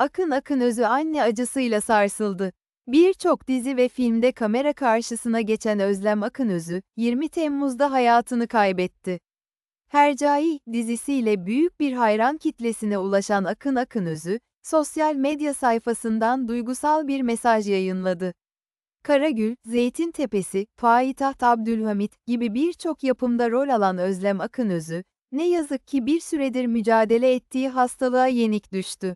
Akın Akın Özü anne acısıyla sarsıldı. Birçok dizi ve filmde kamera karşısına geçen Özlem Akınözü, 20 Temmuz'da hayatını kaybetti. Hercai dizisiyle büyük bir hayran kitlesine ulaşan Akın Akınözü, sosyal medya sayfasından duygusal bir mesaj yayınladı. Karagül, Zeytintepesi, Payitaht Abdülhamit gibi birçok yapımda rol alan Özlem Akınözü, ne yazık ki bir süredir mücadele ettiği hastalığa yenik düştü.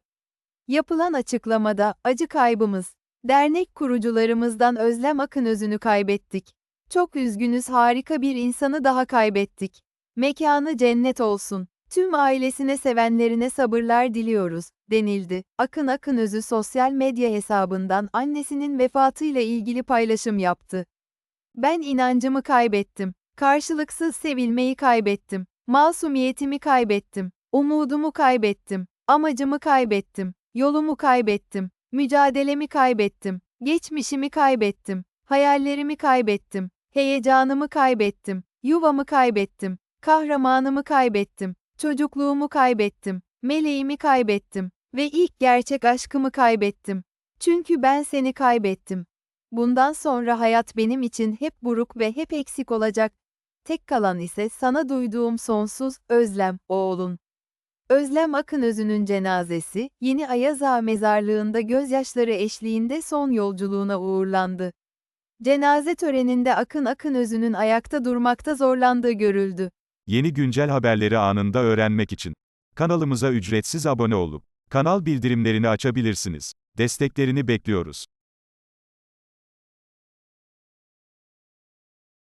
Yapılan açıklamada, acı kaybımız, dernek kurucularımızdan Özlem Akınözü'nü kaybettik. Çok üzgünüz harika bir insanı daha kaybettik. Mekanı cennet olsun. Tüm ailesine sevenlerine sabırlar diliyoruz, denildi. Akın Akınözü sosyal medya hesabından annesinin vefatıyla ilgili paylaşım yaptı. Ben inancımı kaybettim. Karşılıksız sevilmeyi kaybettim. Masumiyetimi kaybettim. Umudumu kaybettim. Amacımı kaybettim. Yolumu kaybettim. Mücadelemi kaybettim. Geçmişimi kaybettim. Hayallerimi kaybettim. Heyecanımı kaybettim. Yuvamı kaybettim. Kahramanımı kaybettim. Çocukluğumu kaybettim. Meleğimi kaybettim. Ve ilk gerçek aşkımı kaybettim. Çünkü ben seni kaybettim. Bundan sonra hayat benim için hep buruk ve hep eksik olacak. Tek kalan ise sana duyduğum sonsuz özlem, oğlun. Özlem Akınözü'nün cenazesi, Yeni Ayazağa mezarlığında gözyaşları eşliğinde son yolculuğuna uğurlandı. Cenaze töreninde Akın Akınözü'nün ayakta durmakta zorlandığı görüldü. Yeni güncel haberleri anında öğrenmek için kanalımıza ücretsiz abone olup kanal bildirimlerini açabilirsiniz. Desteklerini bekliyoruz.